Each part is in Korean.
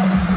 감사합니다.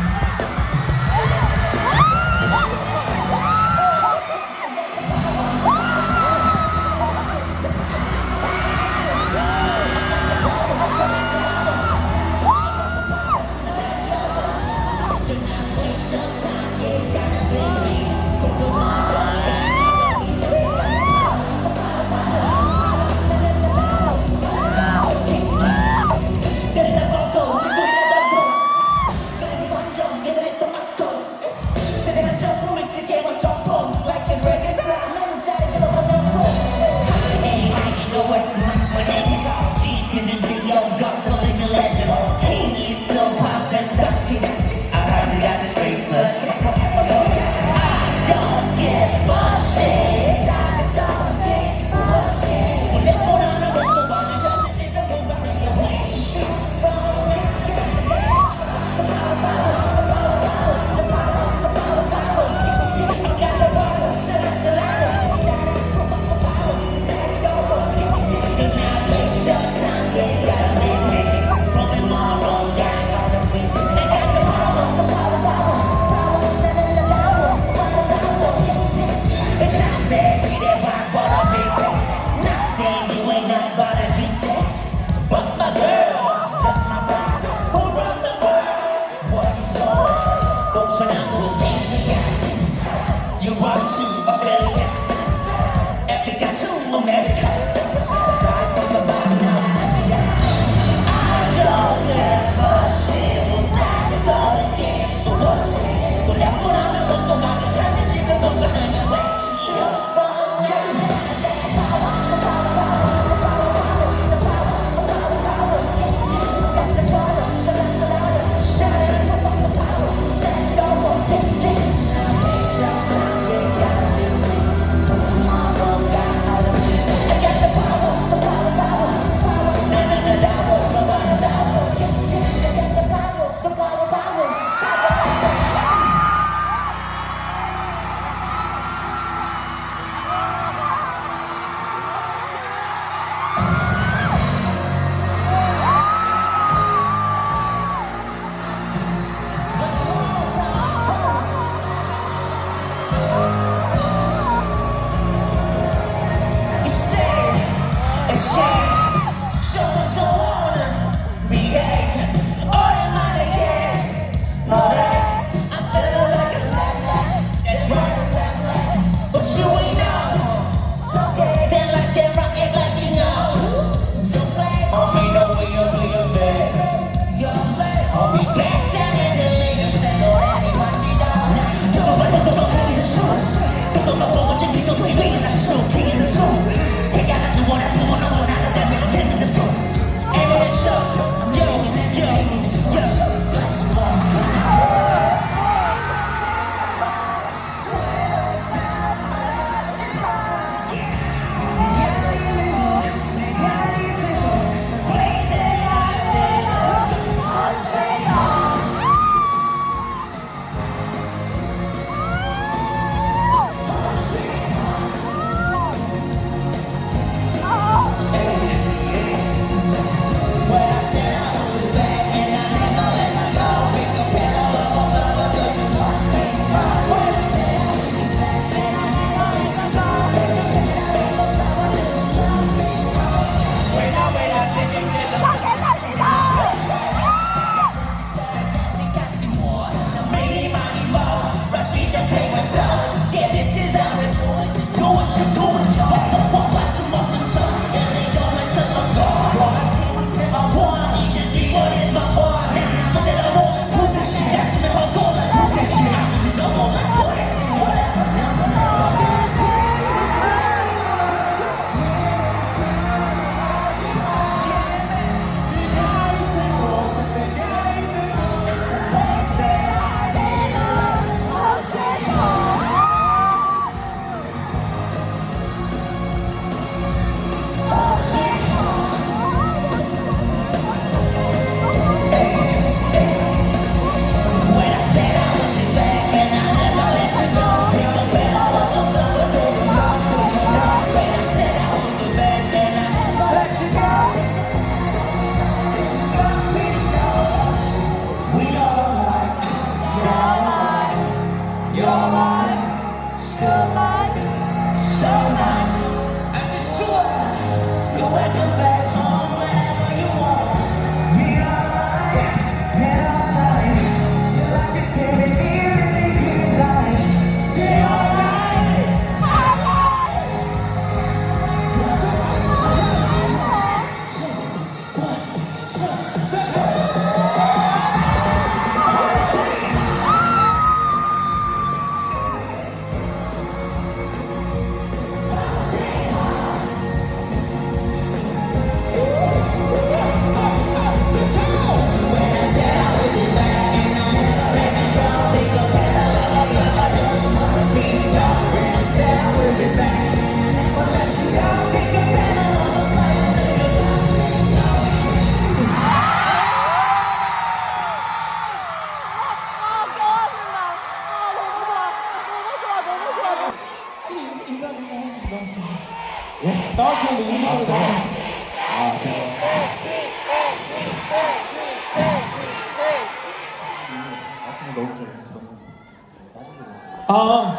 아,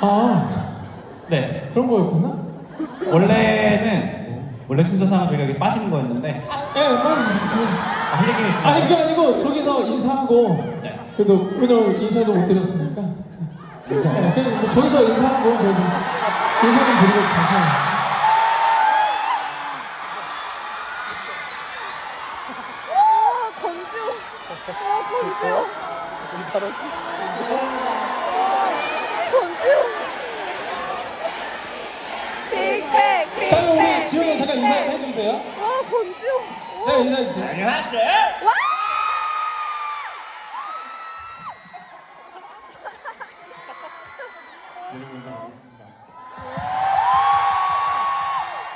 아, 네. 그런 거였구나. 원래는 원래 순서상은 저희가 여기 빠지는 거였는데 예, 맞아. 아, 할 있어요. 아니 그게 아니고 저기서 인사하고 네. 그래도 왜냐면 인사도 못 드렸으니까. 인사. 네, 그래서 뭐 저기서 인사하고 그래도 인사 좀 드리고 가서. 와 건조. 와 건조. 건조. 빅백. 자, 그럼 우리 지호 형 주세요. 와 건조. 제가 인사해 주세요. 안녕하세요. 와. 여러분들 반갑습니다.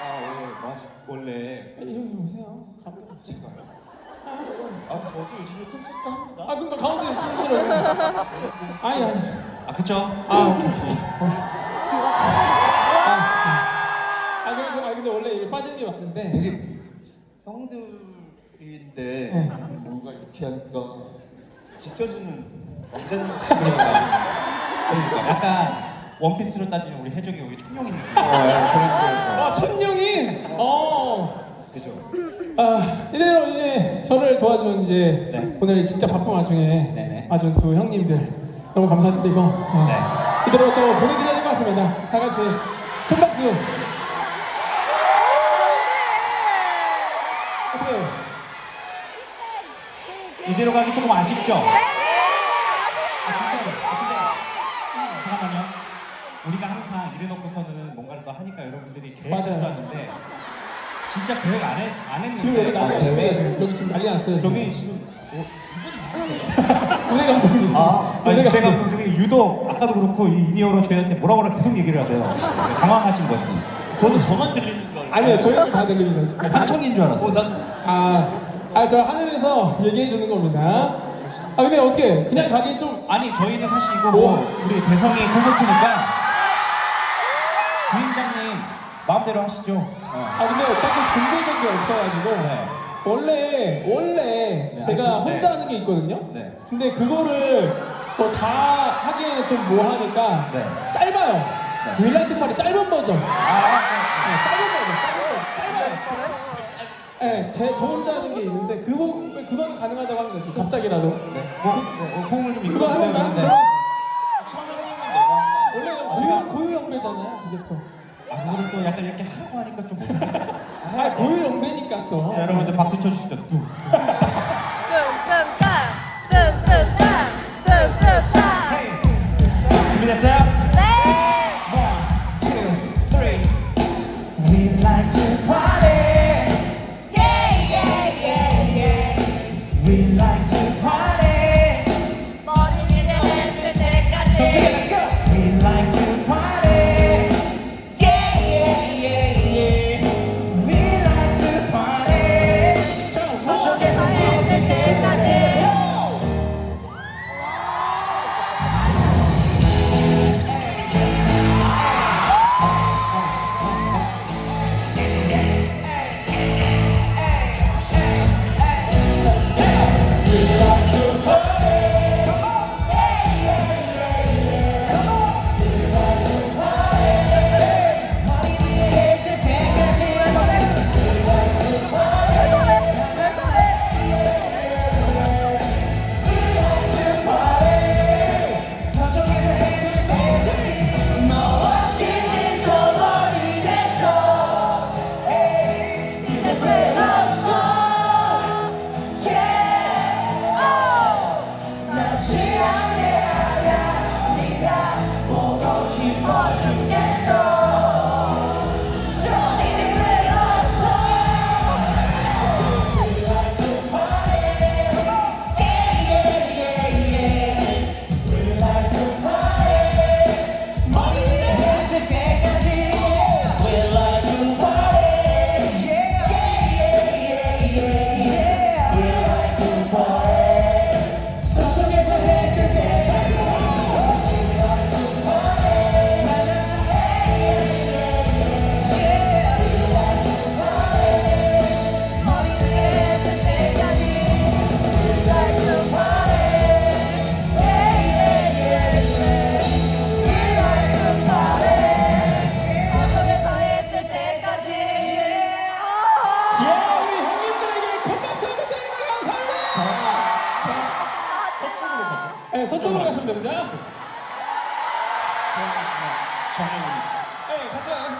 아, 원래 마시 원래 빨리 형 오세요. 가운데. 제가요? 아, 저도 요즘에 콘서트 합니다. 아, 그럼 가운데 있으시라고. 아니 아니. 아 그쵸? 아, 오케이. 오케이. 근데 원래 이게 빠지는 게 맞는데. 되게 형들인데 네. 뭔가 이렇게 하니까 지켜주는 언제는 그러니까 약간 원피스로 따지면 우리 해적이 우리 청룡이 느낌. 어, 예, 그런 거. 아, 천룡이. 어. 그죠. 아, 이대로 이제 저를 도와준 이제 네. 오늘 진짜 바쁜 와중에 네네. 와준 두 형님들 너무 감사드리고 네. 네. 이대로 또 보내드려야 될 것 같습니다. 다 같이 큰 박수. 이대로 가기 조금 아쉽죠? 아 진짜로. 아, 근데 잠깐만요. 우리가 항상 이래놓고서는 뭔가를 또 하니까 여러분들이 계획 맞아요. 짜는데 진짜 계획 안, 해, 안 했는데 지금 여기 난리. 대회? 지금 여기 지금 난리 났어요. 지금. 저기 지금 어, 이건 누구세요? 우대 감독님. 아, 아니, 우대 감독님. 감독님이 유독 아까도 그렇고 이 이니어로 저희한테 뭐라 뭐라 계속 얘기를 하세요. 당황하신 거지. 저는 저만 들리는 줄 알고. 아니요, 저희한테 다 들립니다. 한청인 줄 알았어. 어, 난 아, 아, 저 하늘에서 얘기해 주는 겁니다. 아, 근데 어떻게 그냥 가기 좀 아니 저희는 사실 이거 뭐 우리 대성이 콘서트니까 주인장님 마음대로 하시죠. 어. 아 근데 딱히 준비된 게 없어가지고 네. 원래 원래 네, 제가 아니, 혼자 네. 하는 게 있거든요. 네. 근데 그거를 또 다 하기에는 좀 뭐하니까 네. 짧아요. 네. 뷰라이트 팔이 짧은 버전. 네, 아, 짧은 버전, 짧은. 네, 제, 저 혼자 하는 게 있는데 그거 그거는 가능하다고 하는 거죠. 갑자기라도. 네. 뭐, 뭐 호응을 좀 그거 이끌어 주세요. 하는가? 그런데. 처음에는 내가 한 원래 고유 고유 영배잖아요. 그게 또. 아, 그거를 또 약간 이렇게 하고 하니까 좀 못하네. 아 고유 영배니까 또. 자, 여러분들 박수 쳐주시죠. 뚜. 뜸 be like